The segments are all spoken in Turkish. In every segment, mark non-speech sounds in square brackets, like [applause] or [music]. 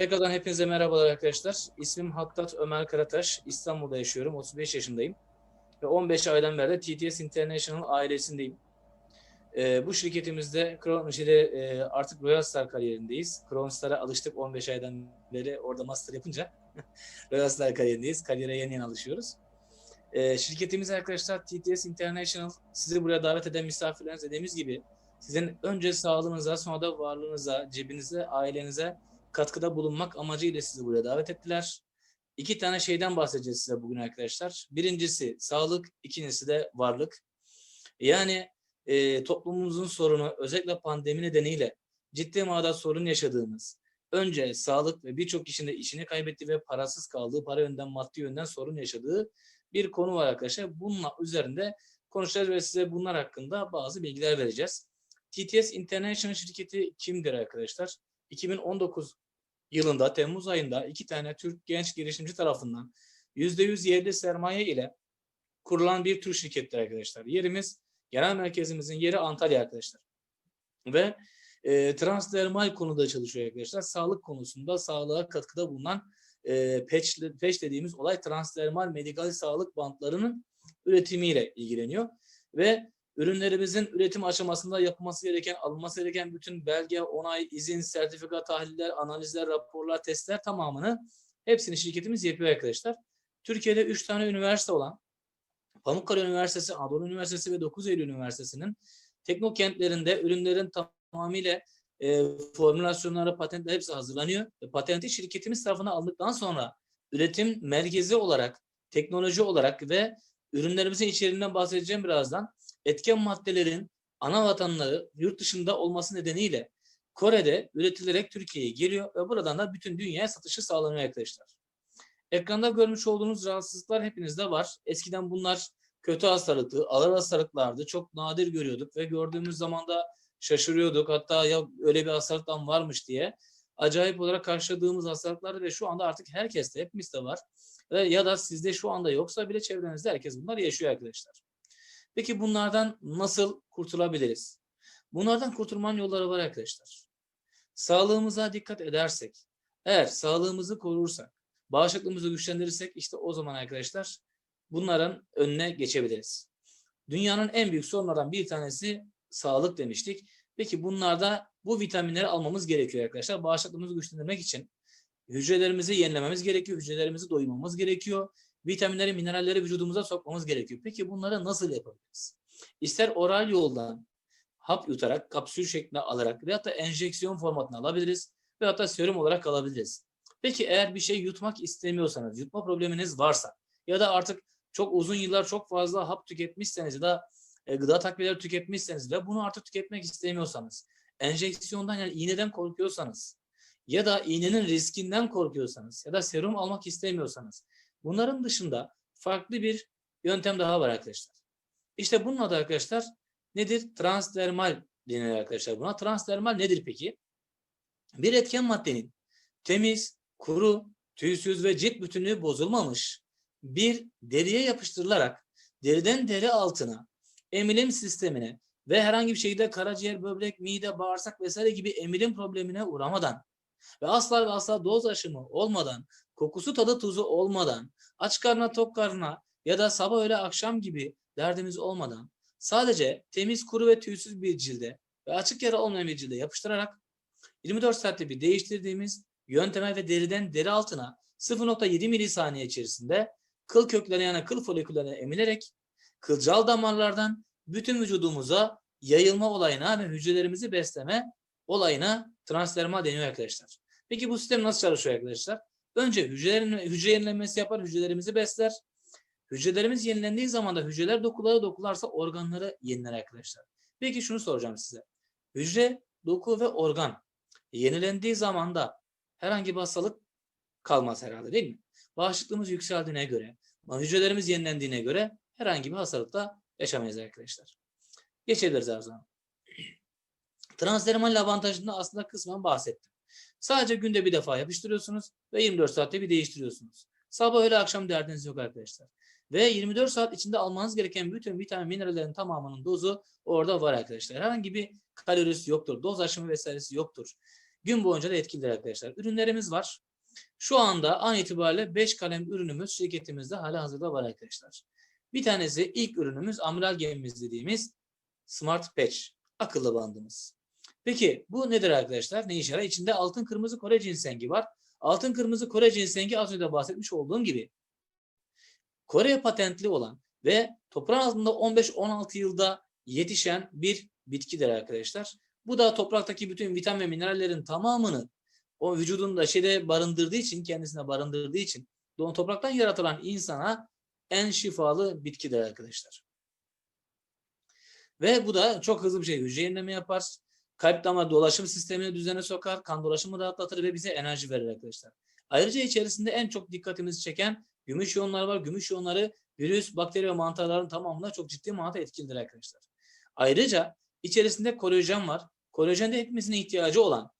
Tekrardan hepinize merhabalar arkadaşlar. İsmim Hattat Ömer Karataş. İstanbul'da yaşıyorum. 35 yaşındayım. Ve 15 aydan beri TTS International ailesindeyim. Ee, bu şirketimizde Crown ile e, artık Royal Star kariyerindeyiz. Crown Star'a alıştık 15 aydan beri orada master yapınca. [laughs] Royal Star kariyerindeyiz. Kariyere yeni yeni alışıyoruz. Ee, şirketimiz arkadaşlar TTS International sizi buraya davet eden misafirleriniz dediğimiz gibi sizin önce sağlığınıza sonra da varlığınıza, cebinize, ailenize katkıda bulunmak amacıyla sizi buraya davet ettiler. İki tane şeyden bahsedeceğiz size bugün arkadaşlar. Birincisi sağlık, ikincisi de varlık. Yani e, toplumumuzun sorunu özellikle pandemi nedeniyle ciddi manada sorun yaşadığımız, önce sağlık ve birçok kişinin de işini kaybettiği ve parasız kaldığı, para yönden, maddi yönden sorun yaşadığı bir konu var arkadaşlar. Bununla üzerinde konuşacağız ve size bunlar hakkında bazı bilgiler vereceğiz. TTS International şirketi kimdir arkadaşlar? 2019 yılında Temmuz ayında iki tane Türk genç girişimci tarafından %100 yerli sermaye ile kurulan bir Türk şirkettir arkadaşlar. Yerimiz, genel merkezimizin yeri Antalya arkadaşlar. Ve e, transdermal konuda çalışıyor arkadaşlar. Sağlık konusunda sağlığa katkıda bulunan e, patch, patch dediğimiz olay transdermal medikal sağlık bantlarının üretimiyle ilgileniyor. Ve ürünlerimizin üretim aşamasında yapılması gereken, alınması gereken bütün belge, onay, izin, sertifika, tahliller, analizler, raporlar, testler tamamını hepsini şirketimiz yapıyor arkadaşlar. Türkiye'de 3 tane üniversite olan Pamukkale Üniversitesi, Anadolu Üniversitesi ve 9 Eylül Üniversitesi'nin teknokentlerinde ürünlerin tamamıyla e, formülasyonları, patentler hepsi hazırlanıyor. Ve patenti şirketimiz tarafından aldıktan sonra üretim merkezi olarak, teknoloji olarak ve ürünlerimizin içeriğinden bahsedeceğim birazdan etken maddelerin ana vatanları yurt dışında olması nedeniyle Kore'de üretilerek Türkiye'ye geliyor ve buradan da bütün dünyaya satışı sağlanıyor arkadaşlar. Ekranda görmüş olduğunuz rahatsızlıklar hepinizde var. Eskiden bunlar kötü hastalıktı, ağır hastalıklardı. Çok nadir görüyorduk ve gördüğümüz zaman da şaşırıyorduk. Hatta ya öyle bir hastalıktan varmış diye. Acayip olarak karşıladığımız hastalıklar ve şu anda artık herkeste, hepimizde var. Ya da sizde şu anda yoksa bile çevrenizde herkes bunlar yaşıyor arkadaşlar. Peki bunlardan nasıl kurtulabiliriz? Bunlardan kurtulmanın yolları var arkadaşlar. Sağlığımıza dikkat edersek, eğer sağlığımızı korursak, bağışıklığımızı güçlendirirsek işte o zaman arkadaşlar bunların önüne geçebiliriz. Dünyanın en büyük sorunlardan bir tanesi sağlık demiştik. Peki bunlarda bu vitaminleri almamız gerekiyor arkadaşlar. Bağışıklığımızı güçlendirmek için hücrelerimizi yenilememiz gerekiyor, hücrelerimizi doymamız gerekiyor vitaminleri, mineralleri vücudumuza sokmamız gerekiyor. Peki bunları nasıl yapabiliriz? İster oral yoldan hap yutarak, kapsül şeklinde alarak veyahut da enjeksiyon formatını alabiliriz veyahut da serum olarak alabiliriz. Peki eğer bir şey yutmak istemiyorsanız, yutma probleminiz varsa ya da artık çok uzun yıllar çok fazla hap tüketmişseniz ya da e, gıda takviyeleri tüketmişseniz ve bunu artık tüketmek istemiyorsanız, enjeksiyondan yani iğneden korkuyorsanız ya da iğnenin riskinden korkuyorsanız ya da serum almak istemiyorsanız Bunların dışında farklı bir yöntem daha var arkadaşlar. İşte bunun adı arkadaşlar nedir? Transdermal denir arkadaşlar buna. Transdermal nedir peki? Bir etken maddenin temiz, kuru, tüysüz ve cilt bütünlüğü bozulmamış bir deriye yapıştırılarak deriden deri altına emilim sistemine ve herhangi bir şekilde karaciğer, böbrek, mide, bağırsak vesaire gibi emilim problemine uğramadan ve asla ve asla doz aşımı olmadan kokusu tadı tuzu olmadan, aç karnına tok karnına ya da sabah öğle akşam gibi derdimiz olmadan sadece temiz kuru ve tüysüz bir cilde ve açık yara olmayan bir cilde yapıştırarak 24 saatte bir değiştirdiğimiz yönteme ve deriden deri altına 0.7 milisaniye içerisinde kıl köklerine yani kıl foliküllerine emilerek kılcal damarlardan bütün vücudumuza yayılma olayına ve hücrelerimizi besleme olayına transdermal deniyor arkadaşlar. Peki bu sistem nasıl çalışıyor arkadaşlar? Önce hücrelerin, hücre yenilenmesi yapar, hücrelerimizi besler. Hücrelerimiz yenilendiği zaman da hücreler dokulara dokularsa organları yeniler arkadaşlar. Peki şunu soracağım size. Hücre, doku ve organ yenilendiği zaman da herhangi bir hastalık kalmaz herhalde değil mi? Bağışıklığımız yükseldiğine göre, hücrelerimiz yenilendiğine göre herhangi bir hastalıkta yaşamayız arkadaşlar. Geçebiliriz zaman. [clears throat] Transdermal avantajında aslında kısmen bahsettim. Sadece günde bir defa yapıştırıyorsunuz ve 24 saatte bir değiştiriyorsunuz. Sabah öyle akşam derdiniz yok arkadaşlar. Ve 24 saat içinde almanız gereken bütün vitamin minerallerin tamamının dozu orada var arkadaşlar. Herhangi bir kalorisi yoktur. Doz aşımı vesairesi yoktur. gün boyunca da etkilidir arkadaşlar. Ürünlerimiz var. Şu anda an itibariyle 5 kalem ürünümüz şirketimizde hala hazırda var arkadaşlar. Bir tanesi ilk ürünümüz amiral gemimiz dediğimiz Smart Patch. Akıllı bandımız. Peki bu nedir arkadaşlar? Ne işe yarar? İçinde altın kırmızı Kore cinsengi var. Altın kırmızı Kore cinsengi az önce bahsetmiş olduğum gibi Kore patentli olan ve toprağın altında 15-16 yılda yetişen bir bitkidir arkadaşlar. Bu da topraktaki bütün vitamin ve minerallerin tamamını o vücudunda şeyde barındırdığı için, kendisine barındırdığı için doğan topraktan yaratılan insana en şifalı bitkidir arkadaşlar. Ve bu da çok hızlı bir şey hücre yenileme yapar. Kalp damar dolaşım sistemini düzene sokar, kan dolaşımı rahatlatır ve bize enerji verir arkadaşlar. Ayrıca içerisinde en çok dikkatimizi çeken gümüş iyonlar var. Gümüş iyonları virüs, bakteri ve mantarların tamamına çok ciddi manada etkilidir arkadaşlar. Ayrıca içerisinde kolajen var. Kolajen de hepimizin ihtiyacı olan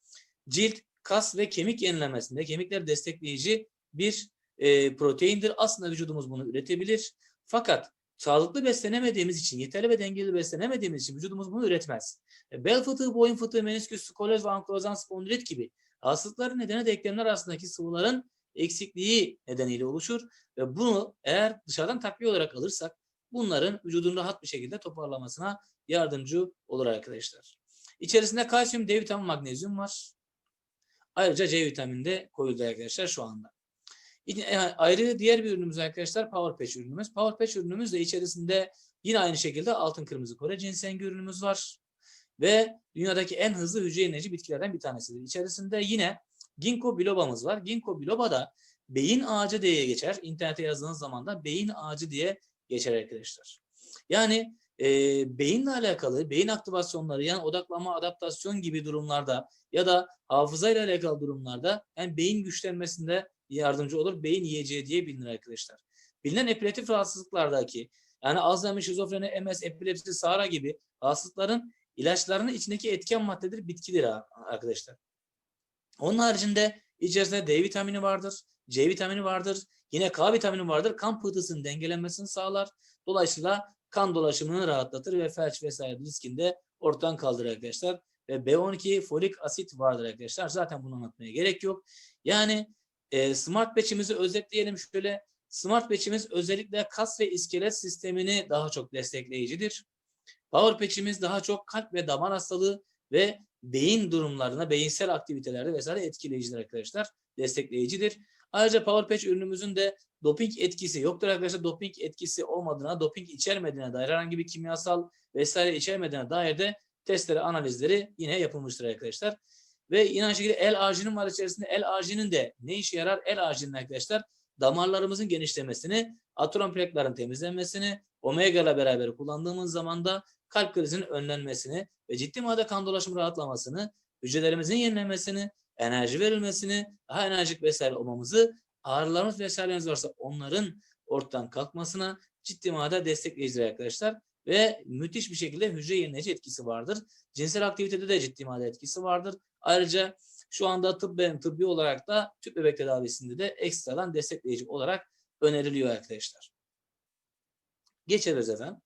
cilt, kas ve kemik yenilemesinde kemikler destekleyici bir e, proteindir. Aslında vücudumuz bunu üretebilir. Fakat sağlıklı beslenemediğimiz için, yeterli ve dengeli beslenemediğimiz için vücudumuz bunu üretmez. E, bel fıtığı, boyun fıtığı, menisküs, skoloz ve ankilozan spondilit gibi hastalıkların nedeni de eklemler arasındaki sıvıların eksikliği nedeniyle oluşur ve bunu eğer dışarıdan takviye olarak alırsak bunların vücudun rahat bir şekilde toparlamasına yardımcı olur arkadaşlar. İçerisinde kalsiyum, D vitamini, magnezyum var. Ayrıca C vitamini de koyuldu arkadaşlar şu anda. E, ayrı diğer bir ürünümüz arkadaşlar Power ürünümüz. Power ürünümüz de içerisinde yine aynı şekilde altın kırmızı Kore ginseng ürünümüz var. Ve dünyadaki en hızlı hücre yenileyici bitkilerden bir tanesidir. İçerisinde yine Ginkgo bilobamız var. Ginkgo biloba da beyin ağacı diye geçer. İnternete yazdığınız zaman da beyin ağacı diye geçer arkadaşlar. Yani e, beyinle alakalı beyin aktivasyonları yani odaklanma, adaptasyon gibi durumlarda ya da hafızayla alakalı durumlarda yani beyin güçlenmesinde yardımcı olur. Beyin yiyeceği diye bilinir arkadaşlar. Bilinen epileptik rahatsızlıklardaki yani Alzheimer, şizofreni, MS, epilepsi, SARA gibi hastalıkların ilaçlarının içindeki etken maddedir, bitkidir arkadaşlar. Onun haricinde içerisinde D vitamini vardır, C vitamini vardır, yine K vitamini vardır. Kan pıhtısının dengelenmesini sağlar. Dolayısıyla kan dolaşımını rahatlatır ve felç vesaire riskini de ortadan kaldırır arkadaşlar. Ve B12 folik asit vardır arkadaşlar. Zaten bunu anlatmaya gerek yok. Yani e, smart patch'imizi özetleyelim şöyle. Smart patch'imiz özellikle kas ve iskelet sistemini daha çok destekleyicidir. Power patch'imiz daha çok kalp ve damar hastalığı ve beyin durumlarına, beyinsel aktivitelerde vesaire etkileyicidir arkadaşlar. Destekleyicidir. Ayrıca Power Patch ürünümüzün de doping etkisi yoktur arkadaşlar. Doping etkisi olmadığına, doping içermediğine dair herhangi bir kimyasal vesaire içermediğine dair de testleri, analizleri yine yapılmıştır arkadaşlar. Ve yine aynı şekilde el ağacının var içerisinde. El ağacının de ne işe yarar? El ağacının arkadaşlar damarlarımızın genişlemesini, atom plakların temizlenmesini, omega ile beraber kullandığımız zaman da kalp krizinin önlenmesini ve ciddi madde kan dolaşımı rahatlamasını, hücrelerimizin yenilenmesini, enerji verilmesini, daha enerjik vesaire olmamızı, ağrılarımız vesairelerimiz varsa onların ortadan kalkmasına ciddi madde destekleyicidir arkadaşlar. Ve müthiş bir şekilde hücre yenileyici etkisi vardır. Cinsel aktivitede de ciddi madde etkisi vardır. Ayrıca şu anda tıbben tıbbi olarak da tüp bebek tedavisinde de ekstradan destekleyici olarak öneriliyor arkadaşlar. Geçeriz efendim.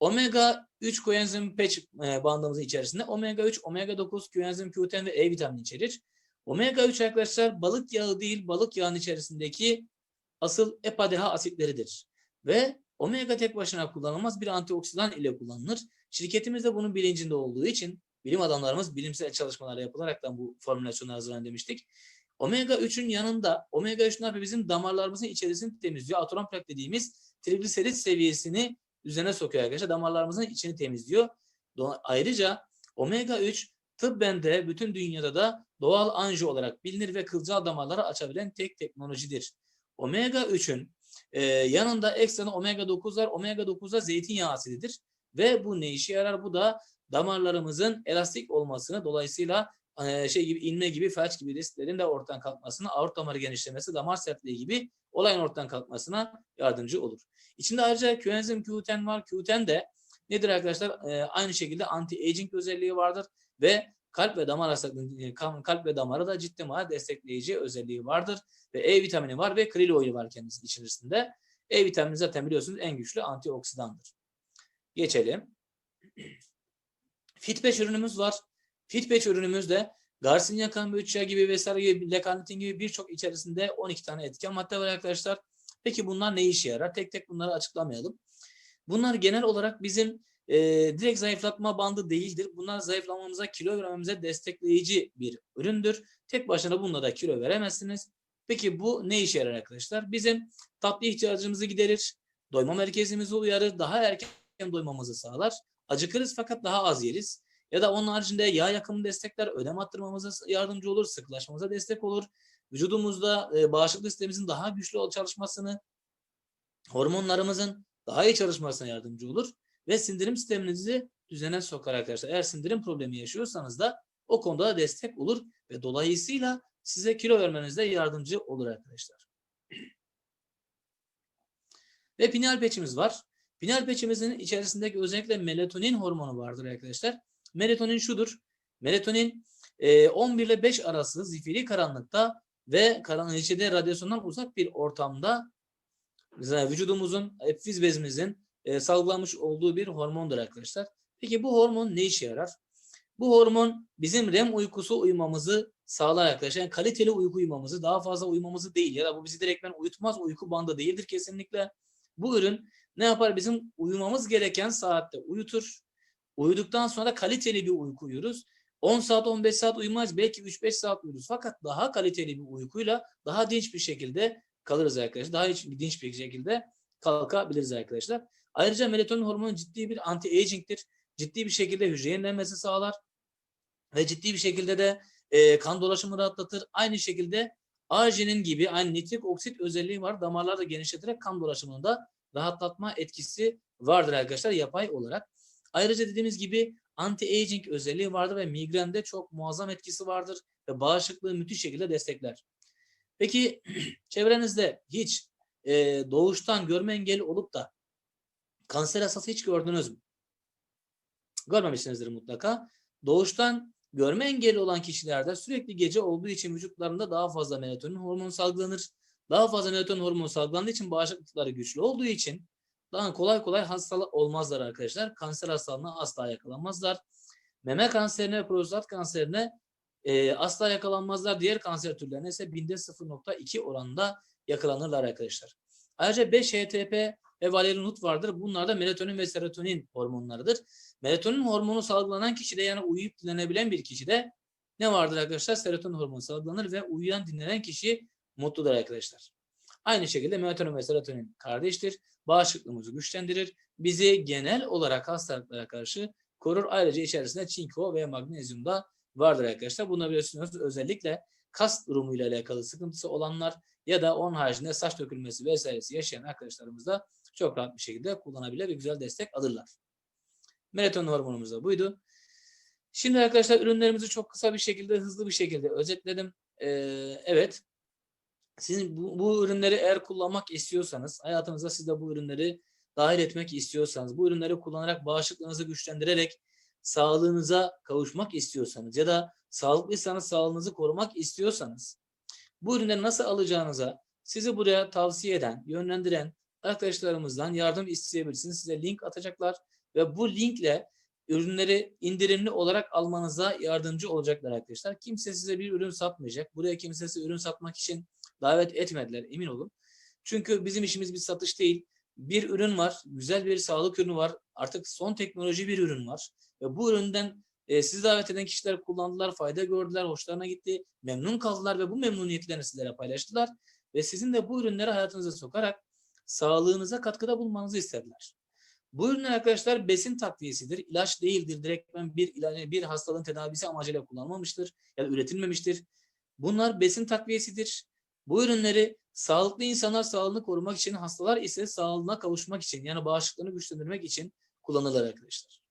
Omega 3 koenzim patch e, bandımızın içerisinde omega 3, omega 9, koenzim Q10 ve E vitamini içerir. Omega 3 arkadaşlar balık yağı değil balık yağının içerisindeki asıl EPA-DHA asitleridir. Ve omega tek başına kullanılmaz bir antioksidan ile kullanılır. Şirketimiz de bunun bilincinde olduğu için bilim adamlarımız bilimsel çalışmalar yapılaraktan bu formülasyonu hazırlan demiştik. Omega 3'ün yanında omega 3 ne? Bizim damarlarımızın içerisini temizliyor. Atom plak dediğimiz trigliserit seviyesini düzene sokuyor arkadaşlar. Damarlarımızın içini temizliyor. Ayrıca omega 3 tıbben de bütün dünyada da doğal anji olarak bilinir ve kılcal damarları açabilen tek teknolojidir. Omega 3'ün e, yanında ekstra omega 9 var. Omega 9 da zeytinyağı asididir. Ve bu ne işe yarar? Bu da damarlarımızın elastik olmasını dolayısıyla e, şey gibi inme gibi felç gibi risklerin de ortadan kalkmasına, aort damarı genişlemesi, damar sertliği gibi olayın ortadan kalkmasına yardımcı olur. İçinde ayrıca koenzim Q10 var. Q10 de nedir arkadaşlar? E, aynı şekilde anti-aging özelliği vardır ve kalp ve damar e, kalp ve damarı da ciddi manada destekleyici özelliği vardır. Ve E vitamini var ve krill oili var kendisi içerisinde. E vitamini zaten biliyorsunuz en güçlü antioksidandır. Geçelim. Fitpatch ürünümüz var. Fitpatch ürünümüzde Garcinia Cambogia gibi vesaire gibi lekarnitin gibi birçok içerisinde 12 tane etken madde var arkadaşlar. Peki bunlar ne işe yarar? Tek tek bunları açıklamayalım. Bunlar genel olarak bizim e, direkt zayıflatma bandı değildir. Bunlar zayıflamamıza, kilo vermemize destekleyici bir üründür. Tek başına bununla da kilo veremezsiniz. Peki bu ne işe yarar arkadaşlar? Bizim tatlı ihtiyacımızı giderir, doyma merkezimizi uyarır, daha erken doymamızı sağlar. Acıkırız fakat daha az yeriz. Ya da onun haricinde yağ yakımı destekler, ödem attırmamıza yardımcı olur, sıklaşmamıza destek olur. Vücudumuzda e, bağışıklık sistemimizin daha güçlü çalışmasını, hormonlarımızın daha iyi çalışmasına yardımcı olur ve sindirim sisteminizi düzene sokar arkadaşlar. Eğer sindirim problemi yaşıyorsanız da o konuda da destek olur ve dolayısıyla size kilo vermenizde yardımcı olur arkadaşlar. [clears throat] Ve pineal peçimiz var. Pineal peçimizin içerisindeki özellikle melatonin hormonu vardır arkadaşlar. Melatonin şudur. Melatonin 11 ile 5 arası zifiri karanlıkta ve karanlık içinde radyasyondan uzak bir ortamda vücudumuzun, epifiz bezimizin e, salgılanmış olduğu bir hormondur arkadaşlar. Peki bu hormon ne işe yarar? Bu hormon bizim REM uykusu uyumamızı sağlar arkadaşlar. Yani kaliteli uyku uyumamızı, daha fazla uyumamızı değil ya da bu bizi direktmen uyutmaz uyku bandı değildir kesinlikle. Bu ürün ne yapar? Bizim uyumamız gereken saatte uyutur. Uyuduktan sonra da kaliteli bir uyku uyuruz. 10 saat 15 saat uyumaz belki 3-5 saat uyuruz. Fakat daha kaliteli bir uykuyla daha dinç bir şekilde kalırız arkadaşlar. Daha dinç bir şekilde kalkabiliriz arkadaşlar. Ayrıca melatonin hormonu ciddi bir anti-aging'tir. Ciddi bir şekilde hücre yenilenmesi sağlar. Ve ciddi bir şekilde de e, kan dolaşımını rahatlatır. Aynı şekilde arginin gibi aynı nitrik oksit özelliği var. Damarları da genişleterek kan dolaşımını da rahatlatma etkisi vardır arkadaşlar yapay olarak. Ayrıca dediğimiz gibi anti-aging özelliği vardır ve migrende çok muazzam etkisi vardır ve bağışıklığı müthiş şekilde destekler. Peki [clears throat] çevrenizde hiç e, doğuştan görme engeli olup da kanser hastası hiç gördünüz mü? Görmemişsinizdir mutlaka. Doğuştan görme engeli olan kişilerde sürekli gece olduğu için vücutlarında daha fazla melatonin hormonu salgılanır. Daha fazla melatonin hormonu salgılandığı için bağışıklıkları güçlü olduğu için daha kolay kolay hastalık olmazlar arkadaşlar. Kanser hastalığına asla yakalanmazlar. Meme kanserine ve prostat kanserine e, asla yakalanmazlar. Diğer kanser türlerine ise binde 0.2 oranında yakalanırlar arkadaşlar. Ayrıca 5-HTP ve valerinut vardır. Bunlar da melatonin ve serotonin hormonlarıdır. Melatonin hormonu salgılanan kişide yani uyuyup dinlenebilen bir kişide ne vardır arkadaşlar? Serotonin hormonu salgılanır ve uyuyan dinlenen kişi mutludur arkadaşlar. Aynı şekilde melatonin ve serotonin kardeştir. Bağışıklığımızı güçlendirir. Bizi genel olarak hastalıklara karşı korur. Ayrıca içerisinde çinko ve magnezyum da vardır arkadaşlar. Bunu biliyorsunuz özellikle kas durumuyla alakalı sıkıntısı olanlar ya da onun haricinde saç dökülmesi vesairesi yaşayan arkadaşlarımız da çok rahat bir şekilde kullanabilir ve güzel destek alırlar. Melatonin hormonumuz da buydu. Şimdi arkadaşlar ürünlerimizi çok kısa bir şekilde, hızlı bir şekilde özetledim. Ee, evet, sizin bu, bu ürünleri eğer kullanmak istiyorsanız, hayatınıza siz de bu ürünleri dahil etmek istiyorsanız, bu ürünleri kullanarak bağışıklığınızı güçlendirerek sağlığınıza kavuşmak istiyorsanız ya da sağlıklıysanız sağlığınızı korumak istiyorsanız bu ürünleri nasıl alacağınıza sizi buraya tavsiye eden, yönlendiren arkadaşlarımızdan yardım isteyebilirsiniz. Size link atacaklar ve bu linkle ürünleri indirimli olarak almanıza yardımcı olacaklar arkadaşlar. Kimse size bir ürün satmayacak. Buraya kimse size ürün satmak için davet etmediler emin olun. Çünkü bizim işimiz bir satış değil. Bir ürün var, güzel bir sağlık ürünü var. Artık son teknoloji bir ürün var. Ve bu üründen e, sizi davet eden kişiler kullandılar, fayda gördüler, hoşlarına gitti, memnun kaldılar ve bu memnuniyetlerini sizlere paylaştılar. Ve sizin de bu ürünleri hayatınıza sokarak sağlığınıza katkıda bulmanızı istediler. Bu ürünler arkadaşlar besin takviyesidir. İlaç değildir. Direktmen bir ilaç, bir hastalığın tedavisi amacıyla kullanılmamıştır ya da üretilmemiştir. Bunlar besin takviyesidir. Bu ürünleri sağlıklı insanlar sağlığını korumak için, hastalar ise sağlığına kavuşmak için yani bağışıklığını güçlendirmek için kullanılır arkadaşlar.